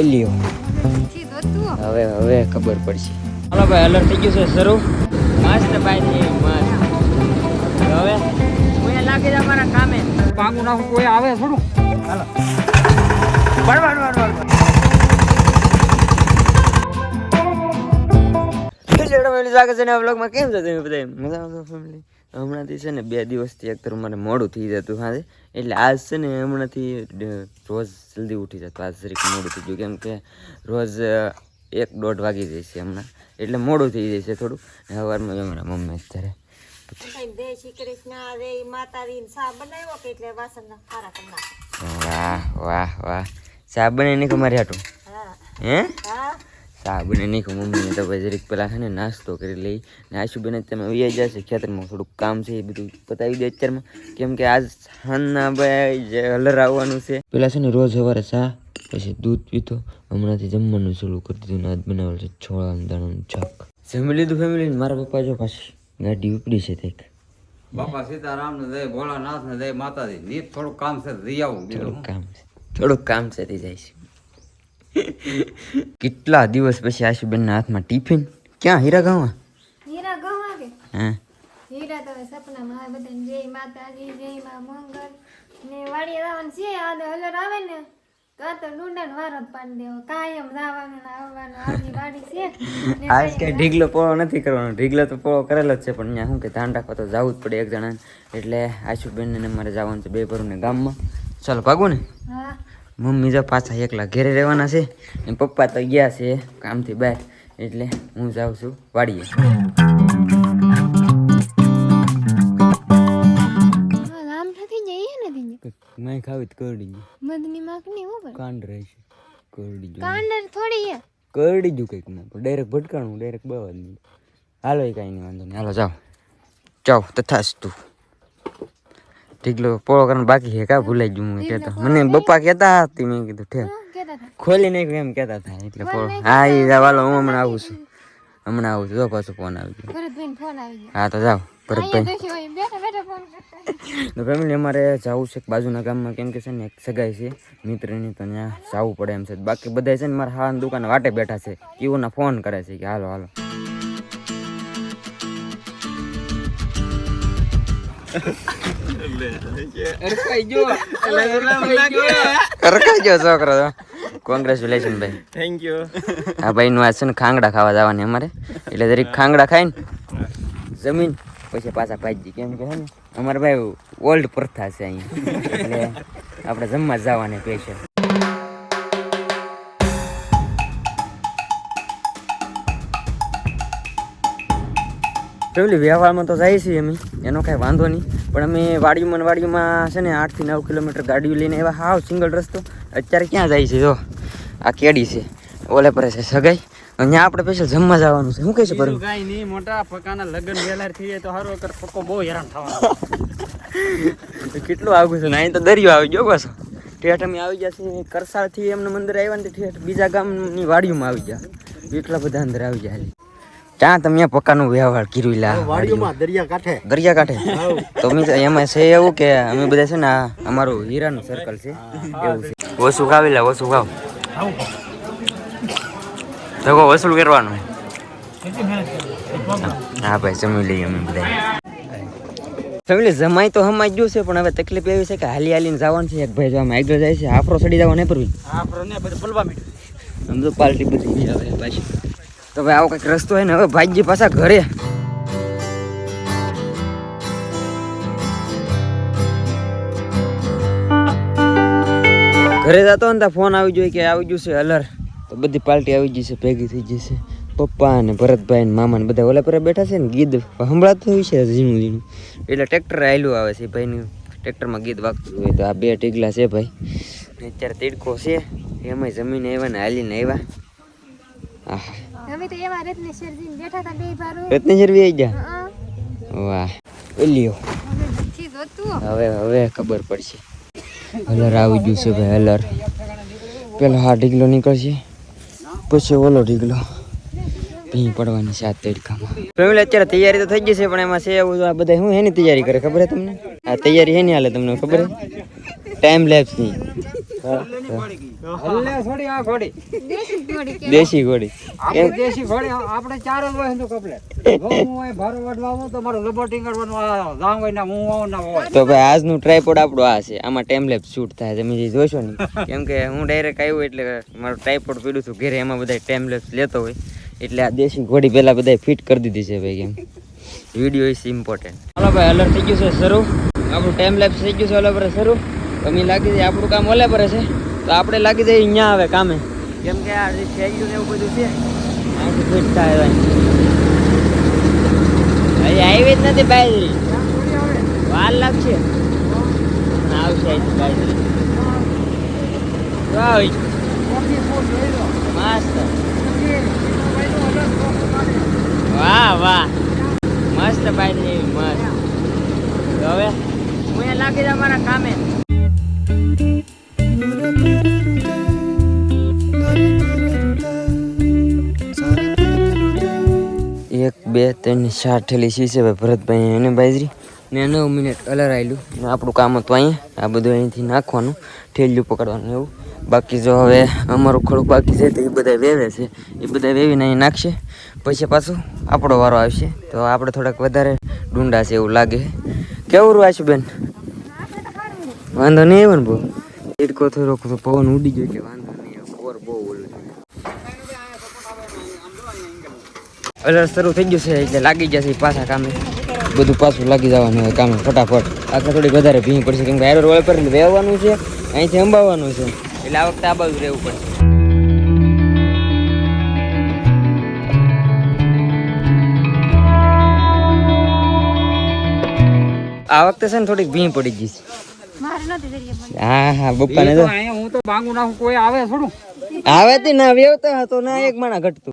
એ લ્યો હવે હવે ખબર પડશે. હાલો ભાઈ અલર્ટ થઈ ગયું છે શરૂ. મસ્ત ભાઈ છે મસ્ત હવે? હું લાગે છે અમારા મારા કામે. પાંગુ નાખું કોઈ આવે થોડું? હાલો. બળ બળ બળ બળ છે ને બ્લોગમાં કેમ છે તમે બધા? મજા આવશે ફેમિલી હમણાંથી છે ને બે દિવસથી એક મારે મોડું થઈ જતું હા એટલે આજ છે ને હમણાંથી રોજ જલ્દી ઉઠી જતું. આજ જરીક મોડું થઈ ગયું. કેમ કે રોજ એક દોઢ વાગી જાય છે હમણાં. એટલે મોડું થઈ જાય છે થોડું. સવારમાં મારા મમ્મી અત્યારે જય શ્રી કૃષ્ણ રે માતાજી સા બનાવ્યો કે એટલે વાસણ ખારા કરી નાખો વાહ વાહ વાહ. ચા બનાવી નહીં મારી હાટું? હા? હે. હા ચા બને નહીં મમ્મીને તો ભાઈ જરીક પેલા છે ને નાસ્તો કરી લઈ. ને આશુબેન તમે આવી જશે ખેતરમાં થોડુંક કામ છે એ બધું પતાવી દે અત્યારમાં. કેમ કે આજ સાંજના ભાઈ જે હલર આવવાનું છે. પેલા છે ને રોજ સવારે ચા પછી દૂધ પીતો હમણાંથી જમવાનું શરૂ કરી દીધું ને આજ બનાવેલ છે છોળા દાણાનું છાક જમી લીધું ફેમિલી મારા પપ્પા જો પાછી ગાડી ઉપડી છે કંઈક. બાપા સીતારામ ને જય ભોળાનાથ ને જય માતાજી. નીત થોડું કામ છે જઈ આવું. થોડુંક કામ છે. થોડુંક કામ છે જાય છે. કેટલા દિવસ પછી આશુબેનના હાથમાં ટિફિન? ક્યાં હીરા ગાવા હીરા ગાવા કે? હા? હીરા તો સપનામાં આવે બધાને જય માતાજી જય માં મંગળ. ને વાડી આવવાનું છે આ તો હલર આવે ને તો તો ડુંડાને વાર જ પાડી દેવો. કાયમ જવાનું ને આવવાનું આપણી વાડી છે. આજ કઈ ઢીગલો પોળો નથી કરવાનો. ઢીગલો તો પોળો કરેલો જ છે પણ અહીંયા શું કે ધ્યાન રાખવા તો જવું જ પડે એક જણાને. એટલે આશુબેન ને મારે જવાનું છે બે ભરુને ગામમાં. ચાલો ભાગો ને. હા. મમ્મી જો પાછા એકલા ઘરે રહેવાના છે ને પપ્પા તો ગયા છે કામથી બહાર એટલે હું જાઉં છું વાડીએ. મેં ખાવી તો કરડી મધની માખની હો પણ કાંડ રહે છે. કરડી ગયું. કાંડર થોડી હે કરડી ગયું કંઈક ના ડાયરેક્ટ ભટકાણું ડાયરેક્ટ બવા જ નહીં. હાલો એ કાંઈ નહીં વાંધો નહીં. હાલો જાઓ. જાઓ તથાસ્તુ. ઢીકલો પોળો કરવાનો બાકી છે કા ભૂલાઈ ગયું હું કહેતો. મને બપ્પા કહેતા હતી મેં કીધું ઠેક. ખોલી નાખ્યું એમ કહેતા હતા એટલે પોળો. હા એ વાલો હું હમણાં આવું છું. હમણાં આવું છું જો પાછું ફોન આવી ગયો. હા તો જાઓ ભરતભાઈ. તો ફેમિલી અમારે જવું છે બાજુના ગામમાં કેમ કે છે ને એક સગાઈ છે મિત્રની તો ત્યાં જવું પડે એમ છે. બાકી બધા છે ને મારા હાવાની દુકાન વાટે બેઠા છે કેવું ફોન કરે છે કે હાલો હાલો. રખાઈ છોકરો તો. કોંગ્રેચ્યુલેશન ભાઈ. થેન્ક યુ આ ભાઈ નું આ છે ને ખાંગડા ખાવા જવાની અમારે. એટલે દરેક ખાંગડા ખાઈને જમીન પછી પાછા ભાજી કેમ કે ને અમારે ભાઈ ઓલ્ડ પ્રથા છે અહીંયા. એટલે આપણે જમવા જવાને સ્પેશિયલ પેલી વ્યવહારમાં તો જાય છીએ અમે એનો કાંઈ વાંધો નહીં. પણ અમે વાડીમાં વાડીમાં છે ને આઠથી નવ કિલોમીટર ગાડીઓ લઈને એવા હાવ સિંગલ રસ્તો અત્યારે ક્યાં જાય છે જો. આ કેડી છે ઓલે પર છે સગાઈ. અહીંયા આપણે સ્પેશિયલ જમવા જવાનું છે. શું કહે છે પરમ કાઈ નહીં મોટા પકાના લગન વેલાર થઈ જાય તો હારો કર પક્કો બહુ હેરાન થવાનું. કેટલું આવું છે? ને અહીં તો દરિયો આવી ગયો બસ ઠેઠ અમે આવી ગયા છીએ કરસાળથી એમનું મંદિર આવ્યા ને ઠેઠ બીજા ગામની વાડીઓમાં આવી ગયા. એટલા બધા અંદર આવી ગયા. ત્યાં તમે પક્કાનું વ્યવહાર કર્યું લા. વાડીઓમાં દરિયા કાંઠે. દરિયા કાંઠે? તો એમાં છે એવું કે અમે બધા છે ને અમારું હીરાનું સર્કલ છે. એવું છે. વસુ ખાવી લા વસુ ખાવ ધગો વસૂલ કરવાનું. હા ભાઈ જમી લઈએ અમે બધા. ફેમિલી જમાઈ તો હમાઈ ગયું છે પણ હવે તકલીફ એવી છે કે હાલી હાલીને જવાનું છે. એક ભાઈ જો આમ આગળ જાય છે આફરો સડી જવા નહીં પરવી આફરો પ્રને બધું પલવા મીઠું. આમ તો પાલટી બધી આવે પાછી. તો ભાઈ આવો કંઈક રસ્તો હોય ને, હવે ભાઈજી પાછા ઘરે. ઘરે જતો ને ત્યાં ફોન આવી જોઈએ કે આવી ગયું છે અલર તો બધી પાર્ટી આવી છે, ભેગી થઈ છે. પપ્પા ને ભરતભાઈ ને મામા ને બધા ઓલા પર બેઠા છે ને, ગીત સંભળાતું હોય છે ઝીણું ઝીણું. એટલે ટ્રેક્ટર આવેલું આવે છે ભાઈનું. ટ્રેક્ટરમાં ગીત વાગતું હોય તો આ બે ટીગલા છે ભાઈ. અત્યારે તીડકો છે. એમાંય જમીને આવ્યા ને હાલીને આવ્યા. આહા. અમે તો એવા રીતને શેરજીને બેઠા હતા બે ભારું રત્નેશ્વર બી આવી ગયા? વાહ. લ્યો. હવે હવે ખબર પડશે. હલર આવી ગયું છે ભાઈ હલર પેલો હા ઢીગલો નીકળશે. પછી ઓલો ઢીગલો ભીં પડવાની છે આ તડકામાં. ફેમિલી અત્યારે તૈયારી તો થઈ ગઈ છે પણ એમાં છે એવું આ બધા હું એની તૈયારી કરે ખબર છે તમને? આ તૈયારી એની હાલે તમને ખબર છે ટાઈમ લેપ્સ ની હા, હા. હલ્લે છોડી આ ઘોડી. દેશી ઘોડી દેશી ઘોડી. આપણે દેશી ઘોડી આ- આપણે ચાર જ હોય તો કપલે ભારો વડવા આવું તો મારું લબોટિંગ કરવાનું આ હોય ને હું આવું ના હોય. તો ભાઈ આજનું ટ્રાયપોડ આપણું આ છે. આમાં ટાઈમલેપ શૂટ થાય તમે જે જોશો ને કેમ કે હું ડાયરેક્ટ આવ્યો એટલે મારું ટ્રાયપોડ પીડું છું ઘરે. એમાં બધા ટાઈમલેપ્સ લેતો હોય. એટલે આ દેશી ઘોડી પહેલાં બધા ફિટ કરી દીધી છે ભાઈ કેમ? વીડિયો ઇઝ ઇમ્પોર્ટન્ટ ચાલો ભાઈ અલર્ટ થઈ ગયું છે શરૂ. આપણું ટાઈમલેપ્સ થઈ ગયું છે અલગ શરૂ. અમે લાગી જાય આપણું કામ ઓલે પર છે. તો આપણે લાગી જાય અહીંયા આવે કામે. કેમ કે આ જે ગયું ને એવું બધું છે. અહીંથી ફિટ થાય તો અહીં આવી જ નથી બાજરી. વાર લાગશે. આવશે બાજરી. વાહ મસ્ત. વાહ વાહ. મસ્ત એવી મસ્ત. તો હવે? હું અહીંયા લાગી જાઉં મારા કામે. એક, બે, ત્રણ, ચાર ઠેલી શીશે ભાઈ ભરતભાઈ એને બાજરી. ને નવ મિનિટ કલર આવેલું આપણું કામ હતું અહીંયા. આ બધું અહીંથી નાખવાનું ઠેલિયું પકડવાનું એવું. બાકી જો હવે અમારું ખડું બાકી છે તો એ બધા વેવે છે. એ બધા વેવીને અહીં નાખશે. પછી પાછું આપણો વારો આવશે. તો આપણે થોડાક વધારે ડુંડા છે એવું લાગે. કેવું રૂ બેન? વાંધો નહીં આવ્યો ને બહુ? ઈડકો થોડોક પવન ઉડી ગયો એટલે વાંધો નહીં આવે પોર બહુ ઓલું છે અલર શરૂ થઈ ગયું છે એટલે લાગી જશે પાછા કામે. બધું પાછું લાગી જવાનું હોય કામે ફટાફટ. આખા થોડીક વધારે ભીંગ પડશે કેમ કે એરર રોડ પર વહેવાનું છે અહીંથી અંબાવાનું છે. એટલે આ વખતે આ બાજુ રહેવું પડશે. આ વખતે છે ને થોડીક ભીં પડી ગઈ છે. મારે નથી જરીએ પણ. હા હા બપ્પાને તો હું તો ભાંગું નાખું કોઈ આવે થોડું? આવે તે ના વ્યવતા હતો ના એક માણા ઘટતું.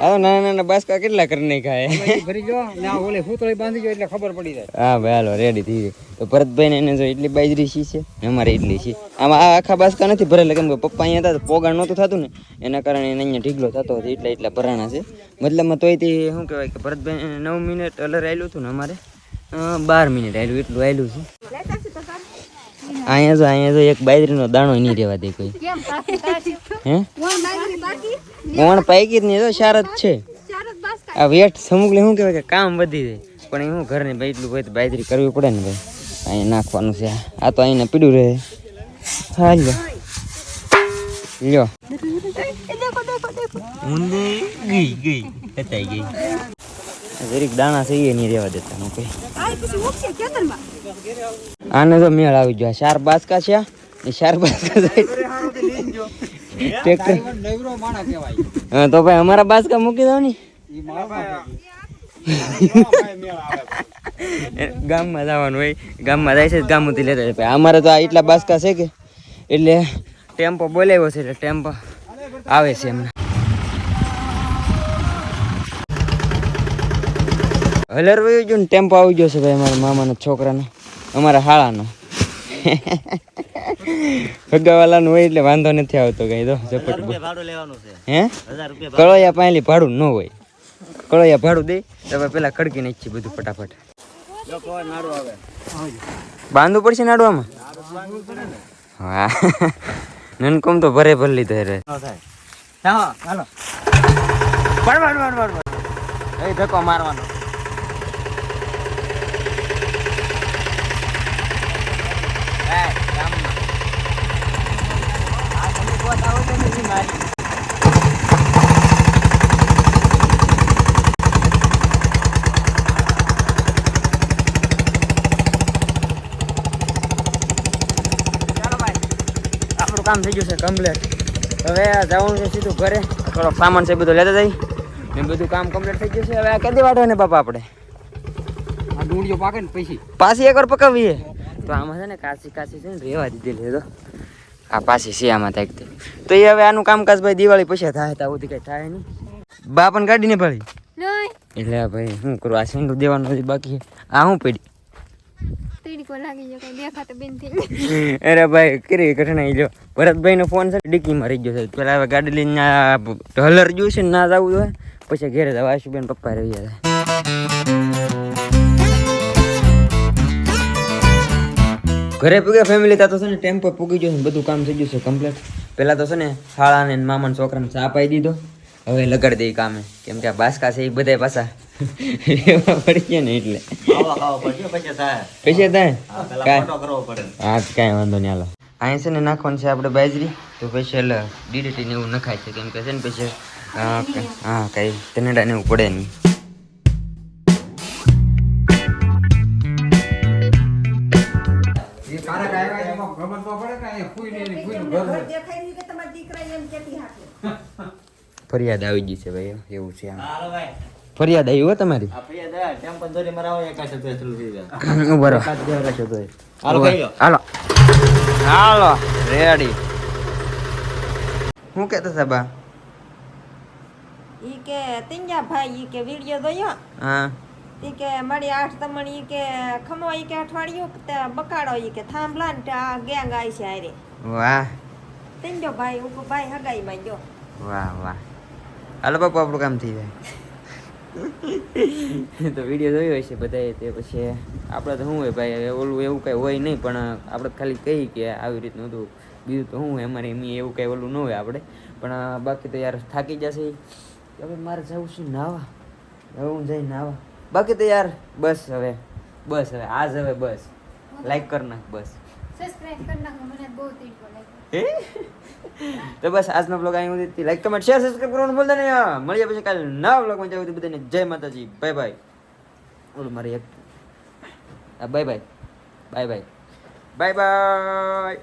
મારા ઘર તો આ નાના નાના બાસકા કેટલા કરી નાખાય પછી ભરી ગયો ને આ ઓલે ફૂતળી બાંધી જો એટલે ખબર પડી જાય. હા ભાઈ હાલો રેડી થઈ ગઈ. તો ભરતભાઈ ને એને જો એટલી બાજરી શી છે? અમારે એટલી છે. આમાં આ આખા બાસકા નથી ભરેલા કેમ કે પપ્પા અહીંયા હતા તો પોગાણ નહોતું થતું ને. એના કારણે એને અહીંયા ઢીગલો થતો હતો એટલા એટલા ભરાણા છે. મતલબમાં તોય તે શું કહેવાય કે ભરતભાઈ નવ મિનિટ અલર આવેલું હતું ને અમારે? બાર મિનિટ આવેલું એટલું આવેલું છે. અહીંયા જો અહીંયા જો એક બાજરીનો દાણો નહીં રહેવા દે કોઈ. હે? કોણ પાકી? જ નહીં તો શાર છે. આ વેઠ સમુકલે શું કહેવાય કે કામ વધી જાય. પણ એ હું ઘર ને ભાઈ એટલું હોય તો બાજરી કરવી પડે ને ભાઈ. અહીંયા નાખવાનું છે. આ તો અહીંયા પીડું રહે. હા લ્યો. ગઈ ગઈ. ગઈ. જરીક દાણા છે એ નહીં રહેવા દેતા હું કઈ આને તો મેળ આવી ગયો. ચાર બાસકા છે. એ ચાર બાસકા ટ્રેક્ટર. હા, તો ભાઈ અમારા બાસકા મૂકી દો ને. ગામમાં જવાનું હોય. ગામમાં જાય છે ગામમાંથી લેતા જાય. ભાઈ, અમારે તો આ એટલા બાસકા છે કે એટલે ટેમ્પો બોલાવ્યો છે એટલે ટેમ્પો આવે છે એમને. હલર વયું ગયું ને, ટેમ્પો આવી ગયો છે ભાઈ અમારા મામાના છોકરાનો. અમારા હાળાનો. હગાવાલાનું હોય એટલે વાંધો નથી આવતો કઈ તો ઝપટ હે? કળોયા પાયેલી ભાડું ન હોય. કળોયા ભાડું દે તો પેલા કડકી નાખી બધું ફટાફટ. બાંધવું પડશે નાડવામાં હા. નનકોમ તો ભરે ભર લીધો રે ધક્કો મારવાનો. આ તમે પોતા હોય તો નથી મારી. આપણું કામ થઈ ગયું છે કમ્પ્લેટ હવે જવાનું છે સીધું ઘરે. થોડોક સામાન છે બધું લેતા જઈ. એમ બધું કામ કમ્પ્લીટ થઈ ગયું છે. હવે આ કેદી વાટો ને બાપા આપણે. આ ડુંડીઓ પાકે ને પછી? પાછી એકવાર પકાવીએ. તો આમાં છે ને કાચી કાચી છે ને રેવા દીધેલી તો આ પાછી શિયામાં થાય તો. એ હવે આનું કામકાજ ભાઈ દિવાળી પછી થાય ત્યાં સુધી કઈ થાય નહીં. બાપન કાઢી ને ભાઈ એટલે ભાઈ શું કરું આ સેન્ડું દેવાનું હજી બાકી આ શું પડી? અરે ભાઈ કેરી ઘટના જો. ભરતભાઈ નો ફોન છે ડીકી રહી ગયો છે. પેલા હવે ગાડી લઈને આ હલર જોયું છે ને ના જવું હોય પછી ઘેરે જવા આશુબેન પપ્પા રહી ગયા ઘરે પૂગે ફેમિલી તા તો છે ને ટેમ્પો પૂગી ગયો બધું કામ થઈ ગયું છે કમ્પ્લીટ પહેલાં તો છે ને શાળાને મામાને છોકરાને ચા પાઈ દીધો. હવે લગાડી દઈ કામે. કેમ કે આ બાસકા છે એ બધા પાછા એવા પડી ગયા ને એટલે. પૈસા થાય. હા, કાંઈ વાંધો નહીં હાલો. અહીંયા છે ને નાખવાનું છે આપણે બાજરી. તો પછી એટલે ડીડીટી ને એવું નખાય છે. કેમ કે છે ને પછી હા કાંઈ કનેડા ને એવું પડે નહીં. ફરિયાદ આવી ગઈ છે ભાઈ એવું છે હાલો ફરિયાદ આવી હોય તમારી? હાલો રેડી હું કેતો હતા બા ઈ કે તિંજા ભાઈ ઈ કે વિડિયો જોયો? હા. ઈ કે મારી આઠ તમણ ઈ કે ખમો ઈ કે અઠવાડિયું બકાડો એ કે થાંભલા ને આ ગેંગ આવી છે હારે. વાહ. તિંજો ભાઈ ઉપ ભાઈ હગાઈ માં ગયો વાહ વાહ. હાલો બાપુ આપણું કામ થઈ જાય. તો વીડિયો જોયો હશે બધાએ તે પછી. આપણે તો શું હોય ભાઈ ઓલું એવું કાંઈ હોય નહીં પણ આપણે ખાલી કહી કે આવી રીતનું હતું. બીજું તો શું હોય અમારે એમ એવું કાંઈ ઓલું ન હોય આપણે. પણ બાકી તો યાર થાકી જશે હવે મારે જવું છે નાવા. હવે હું જઈ નાવા. બાકી તો યાર બસ હવે બસ હવે આજ હવે બસ. લાઈક કર નાખ બસ. તો બસ આજનો બ્લોગ અહીં સુધી લાઈક કમેન્ટ શેર સબસ્ક્રાઇબ કરવાનું ભૂલતા નહીં. મળીએ પછી કાલે નવા બ્લોગમાં જાવ બધાને જય માતાજી. બાય બાય ઓલું મારી એક bye bye bye bye bye bye